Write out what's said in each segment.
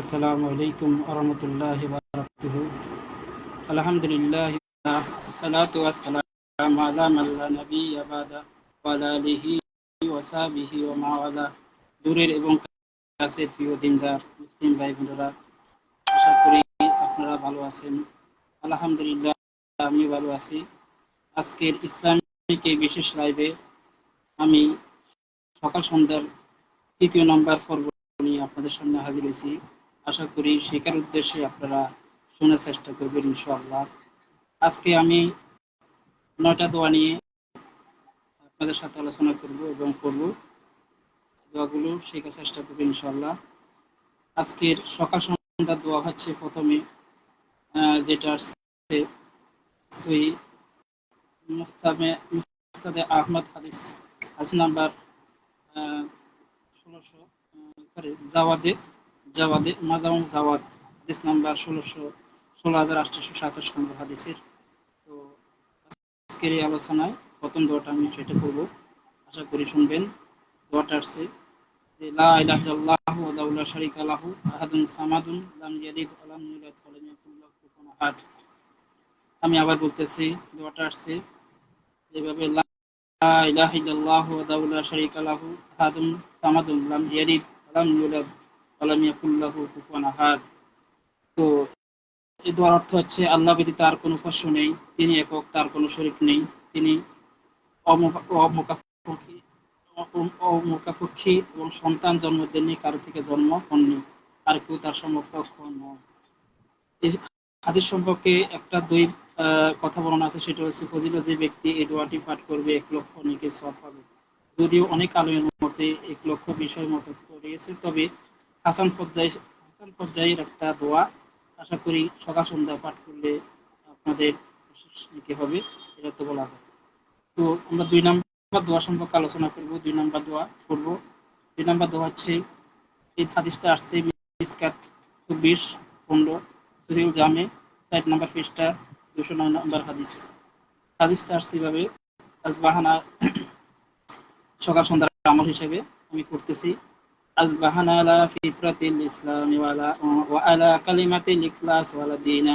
আসসালামু আলাইকুম বারাকাতুহু আলহামদুলিল্লাহ সালাতু ওয়াসসালামু আলা ওয়া আলা আলিহি ওয়া সাহবিহি ওয়া দূরের এবং কাছের প্রিয় দিনদার, মুসলিম ভাই বোনেরা আশা করি আপনারা ভালো আছেন। আলহামদুলিল্লাহ আমিও ভালো আছি। আজকের ইসলামিক এই বিশেষ লাইভে আমি সকাল সন্ধ্যার তৃতীয় নম্বর পর্ব নিয়ে আপনাদের সামনে হাজির হয়েছি। আশা করি শেখার উদ্দেশ্যে আপনারা শোনার চেষ্টা করবেন, ইনশাআল্লাহ। আজকে আমি নয়টা দোয়া নিয়ে আপনাদের সাথে আলোচনা করব এবং করব দোয়াগুলো শেখার চেষ্টা করব, ইনশাআল্লাহ। আজকের সকাল সন্ধ্যার দোয়া হচ্ছে প্রথমে যেটা আসছে সই মুস্তাদে আহমদ হাদিস হাদিস নাম্বার ষোলোশো সরি জাওয়াদে। জাওয়াদে জাওয়াদ, হাদিস নাম্বার ষোলোশো, ষোলো হাজার আটশোশো সাতাশ নম্বর হাদিসের। তো আজকের এই আলোচনায় প্রথম দোয়াটা আমি সেটা করব। আশা করি শুনবেন। দোয়াটা আসছে যে, লা আহাদুন সামাদুন লাম ইয়ালিদ ইউলাদ ইয়াকুল লাহু কুফুয়ান আহাদ। আমি আবার বলতেছি, দোয়াটা আসছে যেভাবে লা ইলাহা ইল্লাল্লাহু আহাদুন সামাদুন লাম ইয়ালিদ ইউলাদ ওয়া লাম ইয়াকুল লাহু কুফুয়ান আহাদ। তো এই দোয়ার অর্থ হচ্ছে, আল্লাহ ব্যতীত তার কোনো উপাস্য নেই, তিনি একক, তার কোনো শরীক নেই, তিনি অমুখাপক্ষী এবং সন্তান জন্ম দেননি, কারও থেকে জন্ম হননি, আর কেউ তার সমকক্ষ নয়। এই হাদিস সম্পর্কে একটা দুই কথা বলানো আছে, সেটা হচ্ছে ফজিল যে ব্যক্তি এই দোয়াটি পাঠ করবে, এক লক্ষ অনেকে সব পাবে। যদিও অনেক আলোয়ের মতে এক লক্ষ বিষয় মতো করিয়েছে তবে হাসান পর্যায় হাসান পর্যায়ের একটা দোয়া। আশা করি সকাল সন্ধ্যা পাঠ করলে আপনাদের কি হবে, এটা তো বলা যায়। তো আমরা দুই নাম্বার দোয়া সম্পর্কে আলোচনা করব, দুই নাম্বার দোয়া করব দুই নাম্বার দোয়া হচ্ছে, এই হাদিসটা আসছে মিসকাত চব্বিশ পনেরো সুহিল জামে, সাইড নাম্বার পৃষ্ঠা দুশো নয় নম্বর হাদিস। হাদিসটা আসছে এভাবে, আজবাহানা সকাল সন্ধ্যার আমল হিসেবে আমি পড়তেছি। أصبحنا على فطرة الإسلام وعلى وعلى كلمة الإخلاص وعلى دين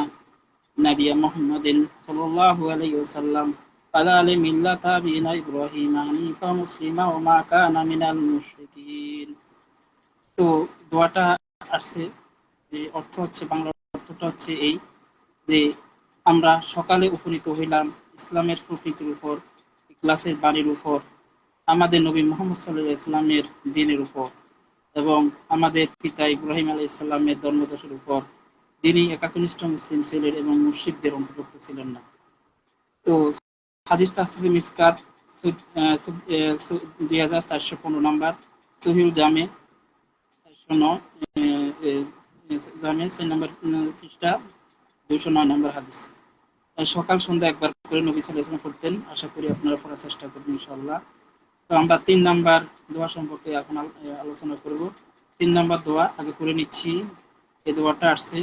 نبي محمد صلى الله عليه وسلم على ملة أبينا إبراهيم حنيفا مسلما وما كان من المشركين তো দোয়াটা আসছে যে অর্থ হচ্ছে বাংলা অর্থটা হচ্ছে এই যে আমরা সকালে উপনীত হইলাম ইসলামের প্রকৃতির উপর ক্লাসের বাড়ির উপর আমাদের নবী মোহাম্মদ সাল্লাহ ইসলামের দিনের উপর এবং আমাদের পিতা ইব্রাহিম আলাই ইসলামের ধর্মদশের উপর যিনি একাকনিষ্ঠ মুসলিম ছিলেন এবং মুর্শিদদের অন্তর্ভুক্ত ছিলেন না। তো হাদিসটা আসতেছে মিসকাত দুই হাজার চারশো পনেরো নম্বর, সহিউল জামে চারশো নয় জামে সেই নম্বর খ্রিস্টা দুইশো নয় নম্বর হাদিস। সকাল সন্ধ্যা একবার করে নবী সাল্লাহ পড়তেন। আশা করি আপনারা পড়ার চেষ্টা করবেন ইনশাল্লাহ তো আমরা তিন নাম্বার দোয়া সম্পর্কে এখন আলোচনা করব। তিন নাম্বার দোয়া, আগে করে নিচ্ছি। এই দোয়াটা আসছে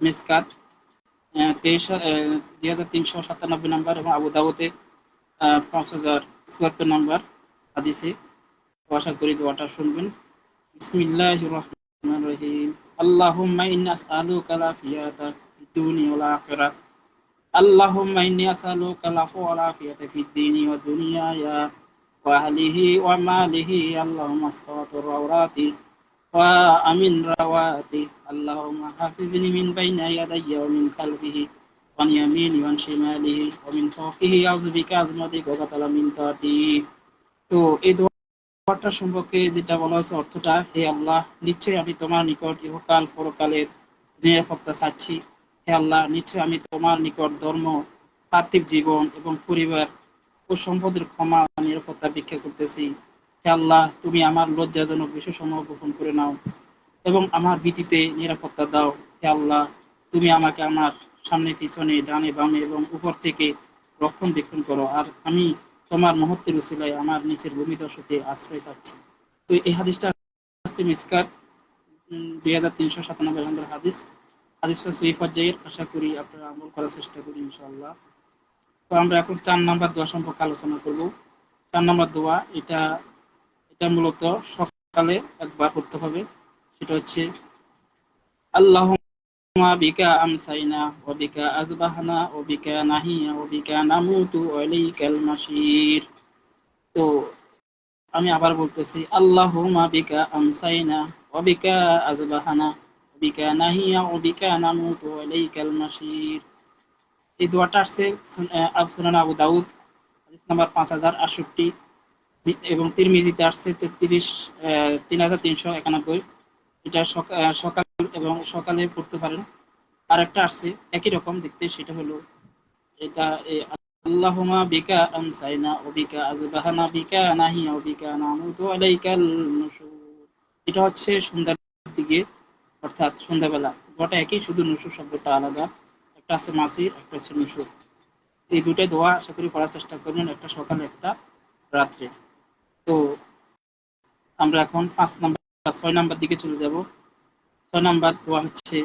মিসকাত তেইশ দুই হাজার তিনশো সাতানব্বই নাম্বার এবং আবু দাবতে পাঁচ হাজার চুয়াত্তর নাম্বার হাদিসে। আশা করি দোয়াটা শুনবেন। বিসমিল্লাহ রহমান রহিম। আল্লাহুম্মা ইন্না আসআলুকা লাফিয়াতা ফিদ-দুনি ওয়াল আখিরাহ। আল্লাহুম্মা ইন্নী আসআলুকা লাফওয়া ওয়াল দুনিয়া ইয়া وأهله وماله اللهم استوطر عوراتي وأمن رواتي اللهم حافظني من بين يدي ومن خلفه وعن يميني وعن شماله ومن فوقه أعوذ بك عظمتك وقتل من تحتي তো এই দোয়াটা সম্পর্কে যেটা বলা হয়েছে অর্থটা হে আল্লাহ নিশ্চয়ই আমি তোমার নিকট ইহকাল পরকালের নিরাপত্তা চাচ্ছি হে আল্লাহ নিশ্চয়ই আমি তোমার নিকট ধর্ম পার্থিব জীবন এবং পরিবার ও সম্পদের ক্ষমা নিরাপত্তা ভিক্ষা করতেছি। হে আল্লাহ, তুমি আমার লজ্জাজনক বিষয়সমূহ গোপন করে নাও এবং আমার ভীতিতে নিরাপত্তা দাও। হে আল্লাহ, তুমি আমাকে আমার সামনে, পিছনে, ডানে, বামে এবং উপর থেকে রক্ষণবেক্ষণ করো। আর আমি তোমার মুহূর্তের উচিলায় আমার নিচের ভূমিদশতে আশ্রয় চাচ্ছি। তো এই হাদিসটা আসছে মিসকাত দুই হাজার তিনশো সাতানব্বই নম্বর হাদিস। হাদিসটা সুই পর্যায়ের। আশা করি আপনারা আমল করার চেষ্টা করি, ইনশাআল্লাহ। তো আমরা এখন চার নাম্বার দোয়া সম্পর্কে আলোচনা করব। চার নাম্বার দোয়া, এটা এটা মূলত সকালে একবার করতে হবে। সেটা হচ্ছে, আল্লাহুম্মা বিকা আমসাইনা ওয়া বিকা আজবাহনা ওয়া বিকা নাহিয়া ওয়া বিকা নামুতু ইলাইকাল মাসির। তো আমি আবার বলতেছি, আল্লাহুম্মা বিকা আমসাইনা ওয়া বিকা আজবাহানা ওয়া বিকা নাহিয়া ওয়া বিকা নামুতু ইলাইকাল মাসির। এই দোয়াটা আসছে সুনান আবু দাউদ, হাদিস নাম্বার পাঁচ হাজার আটষট্টি এবং তিরমিজিতে আসছে তেত্রিশ তিন হাজার তিনশো একানব্বই। এটা সকাল এবং সকালে পড়তে পারেন। আর একটা আসছে, একই রকম দেখতে, সেটা হলো, এটা আল্লাহুমা বিকা আমসাইনা ও বিকা আজবাহানা বিকা নাহিয়া ও বিকা নামুতু আলাইকাল এটা হচ্ছে সন্ধ্যার দিকে, অর্থাৎ সন্ধ্যাবেলা। গোটা একই, শুধু নুশুর শব্দটা আলাদা। একটা আছে মাসির একটা হচ্ছে নুশুর এই দুটাই দোয়া আশা করি পড়ার চেষ্টা করবেন একটা সকালে, একটা রাত্রে। তো আমরা এখন পাঁচ নাম্বার, ছয় নাম্বার দিকে চলে যাব। ছয় নাম্বার দোয়া হচ্ছে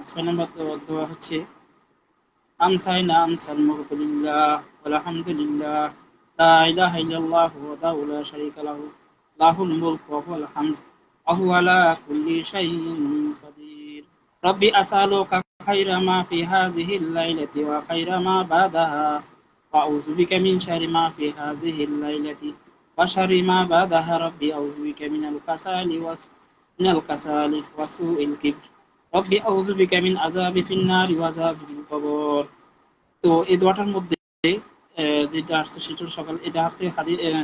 ছয় নাম্বার দোয়া হচ্ছে আমসাইনা আমসাল মুরকুলিল্লাহ আলহামদুলিল্লাহ লা ইলাহা ইল্লাল্লাহু ওয়াহদাহু লা শারীকা লাহু, লাহুল ওয়া ওয়া ওয়া খায়রা মা বাদাহা ওয়া আউযু বিকা মিন শাররি মা ফি হাযিহিল লাইলাতি ওয়া শাররি মা বাদাহা রব্বি আউযু বিকা মিনাল কাসালি ওয়া মিনাল কাসালি ওয়া সুইল কিবর রব্বি আউযু বিকা মিন আযাবি ফিন নারি ওয়া আযাবিল কবর তো এই দোয়াটার মধ্যে যেটা আসছে সেটা সকাল, এটা আসছে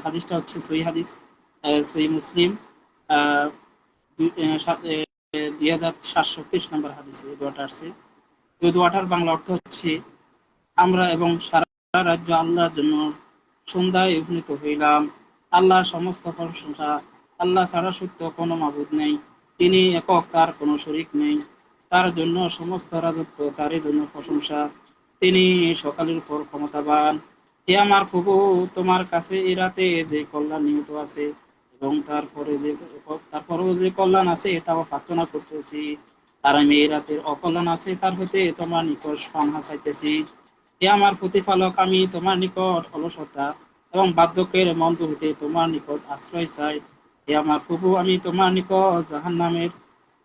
হাদিসটা হচ্ছে সহি হাদিস সহি মুসলিম দুই হাজার সাতশো তেইশ নম্বর হাদিসে এই দোয়াটা আসছে। ওই বাংলা অর্থ হচ্ছে, আমরা এবং সারা রাজ্য আল্লাহর জন্য সন্ধ্যায় উপনীত হইলাম। আল্লাহ সমস্ত প্রশংসা, আল্লাহ ছাড়া সত্য কোনো মাবুদ নেই। তিনি একক, তার কোনো শরিক নেই। তার জন্য সমস্ত রাজত্ব, তারই জন্য প্রশংসা। তিনি সকালের উপর ক্ষমতাবান। হে আমার প্রভু, তোমার কাছে এ রাতে যে কল্যাণ নিহত আছে এবং তারপরে যে, তারপরেও যে কল্যাণ আছে, তাও প্রার্থনা করতেছি। আর আমি এই রাতের অকল্যাণ আছে, তার হতে তোমার নিকট ফান হাসাইতেছি হে আমার প্রতিপালক, আমি তোমার নিকট অলসতা এবং বার্ধক্যের মন্দ হতে তোমার নিকট আশ্রয় চাই। হে আমার প্রভু, আমি তোমার নিকট জাহান নামের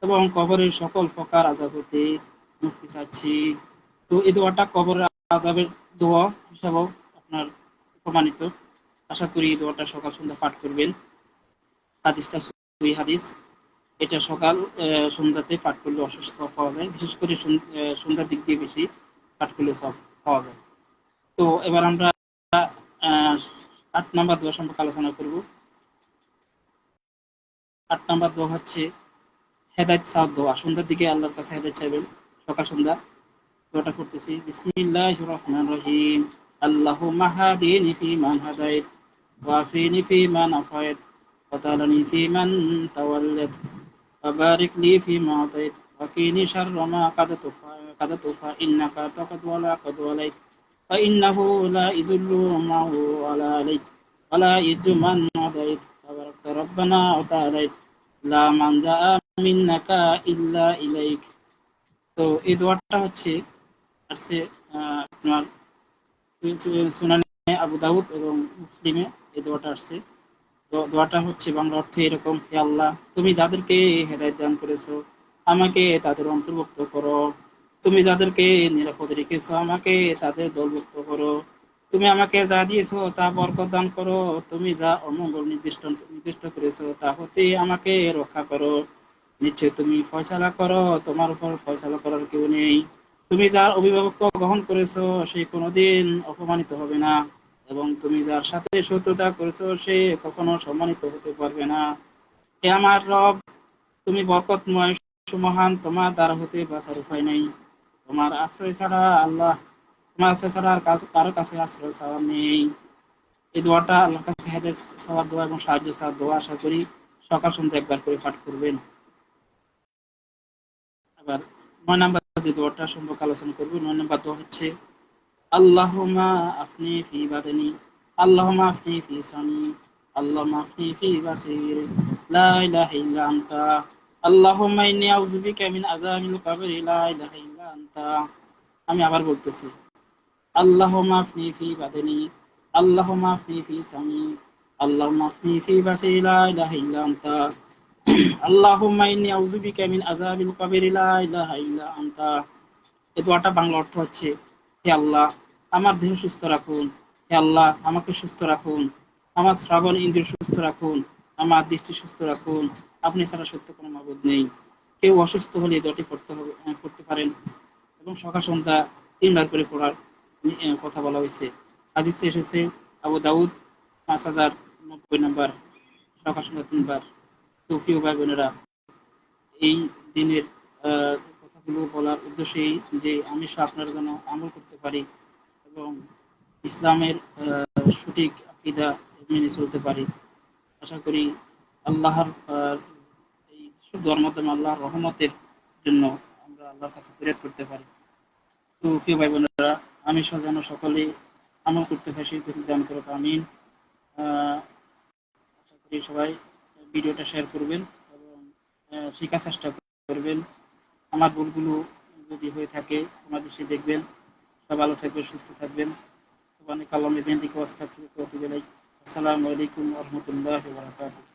এবং কবরের সকল প্রকার আজাব হতে মুক্তি চাচ্ছি। তো এই দোয়াটা কবরের আজাবের দোয়া হিসাবেও আপনার প্রমাণিত। আশা করি এই দোয়াটা সকাল সন্ধ্যা পাঠ করবেন। হাদিসটা হাদিস। এটা সকাল সন্ধ্যাতে পাঠ করলে অসুস্থ পাওয়া যায়। বিশেষ করে সন্ধ্যার দিক দিয়ে বেশি পাঠ করলে সব পাওয়া যায়। তো এবার আমরা আট নাম্বার দোয়া সম্পর্কে আলোচনা করব। আট নাম্বার দোয়া হচ্ছে, হেদায়ত সাহ দোয়া। সন্ধ্যার দিকে আল্লাহর কাছে হেদায়ত চাইবেন। সকাল, সন্ধ্যা দোয়াটা করতেছি। বিসমিল্লাহ রহমান রহিম। আল্লাহ মাহাদিনি ফি মান হাদায়ত ওয়াফিনি ফি মান আফায়ত ওয়াতালানি ফি মান তাওয়াল্লাত। وبارك لي فيما أعطيت وقيني شر ما قدرت فإنك تقد ولا قد وليت فإنه لا يذل معه ولا عليك ولا يجد من عديت تباركت ربنا وتعاليت لا من جاء منك إلا إليك তো এই দোয়াটা হচ্ছে আসছে আপনার সুনানে আবু দাউদ এবং মুসলিমে এই দোয়াটা আসছে দোয়াটা হচ্ছে বাংলা অর্থে এরকম, হে আল্লাহ, তুমি যাদেরকে হেদায়ত দান করেছ, আমাকে তাদের অন্তর্ভুক্ত করো। তুমি যাদেরকে নিরাপদ রেখেছো, আমাকে তাদের দলভুক্ত করো। তুমি আমাকে যা দিয়েছ, তা বরকত দান করো। তুমি যা অমঙ্গল নির্দিষ্ট নির্দিষ্ট করেছ, তা হতে আমাকে রক্ষা করো। নিশ্চয় তুমি ফয়সালা করো, তোমার উপর ফয়সালা করার কেউ নেই। তুমি যার অভিভাবক গ্রহণ করেছ, সে কোনোদিন অপমানিত হবে না। এবং তুমি যার সাথে শত্রুতা করেছ, সে কখনো সম্মানিত হতে পারবে না। হে আমার রব, তুমি বরকতময়, সুমহান, তোমার দ্বারা হতে বাঁচার উপায় নেই। তোমার আশ্রয় ছাড়া আল্লাহ, তোমার আশ্রয় ছাড়া আর কারও কাছে আশ্রয় ছাড়া নেই। এই দোয়াটা আল্লাহর কাছে হেদের সবার দোয়া এবং সাহায্য ছাড়া দোয়া আশা করি সকাল সন্ধ্যা একবার করে পাঠ করবেন। আবার নয় নাম্বার যে দোয়াটা সম্পর্কে আলোচনা করব, নয় নাম্বার দোয়া হচ্ছে আল্লাহুমা আফনি ফি বাদনি আল্লাহুমা আফনি ফি সামি আল্লাহুমা আফনি ফি বাসির, লা ইলাহা ইল্লা আনতা, আল্লাহুম্মা ইন্নী আউযু বিকা মিন আযাবিল কবরি, লা ইলাহা ইল্লা আনতা। আমি আবার বলতেছি, আল্লাহুম্মা আফনি ফি বাদনি, আল্লাহুম্মা আফনি ফি সামি আল্লাহুম্মা আফনি ফি বাসির, লা ইলাহা ইল্লা আনতা। আল্লাহুম্মা ইন্নী আউযু বিকা মিন আযাবিল কবরি, লা ইলাহা ইল্লা আনতা। এই দোয়াটা বাংলা অর্থ হচ্ছে হে আল্লাহ, আমার দেহ সুস্থ রাখুন। হে আল্লাহ, আমাকে সুস্থ রাখুন। আমার শ্রাবণ ইন্দ্রিয় সুস্থ রাখুন। আমার দৃষ্টি সুস্থ রাখুন। আপনি ছাড়া সত্য কোনো মাবুদ নেই। কেউ অসুস্থ হলে দোয়াটি পড়তে হবে পড়তে পারেন। এবং সকাল সন্ধ্যা তিনবার করে পড়ার কথা বলা হয়েছে। হাদিসে এসেছে, আবু দাউদ, পাঁচ হাজার নব্বই নম্বর, সকাল সন্ধ্যা তিনবার। তো প্রিয় ভাই বোনেরা, এই দিনের কথাগুলো বলার উদ্দেশ্যেই যে আমি আপনার যেন আমল করতে পারি এবং ইসলামের সঠিক আকিদা মেনে চলতে পারি। আশা করি আল্লাহর এই দোয়ার মাধ্যমে আল্লাহর রহমতের জন্য আমরা আল্লাহর কাছে ফিরাত করতে পারি। তো প্রিয় ভাই বোনেরা, আমি সহ যেন সকলে আমল করতে পারি, সেই দান করুক, আমিন। আশা করি সবাই ভিডিওটা শেয়ার করবেন এবং শেখার চেষ্টা করবেন। আমার ভুলগুলো যদি হয়ে থাকে আমার দেশে দেখবেন। সব ভালো থাকবেন সুস্থ থাকবেন। সুবানিক আল্লাহ আতুবু ইলাইক। আসসালামু আলাইকুম রহমতুল্লাহ বারাকাতুহু।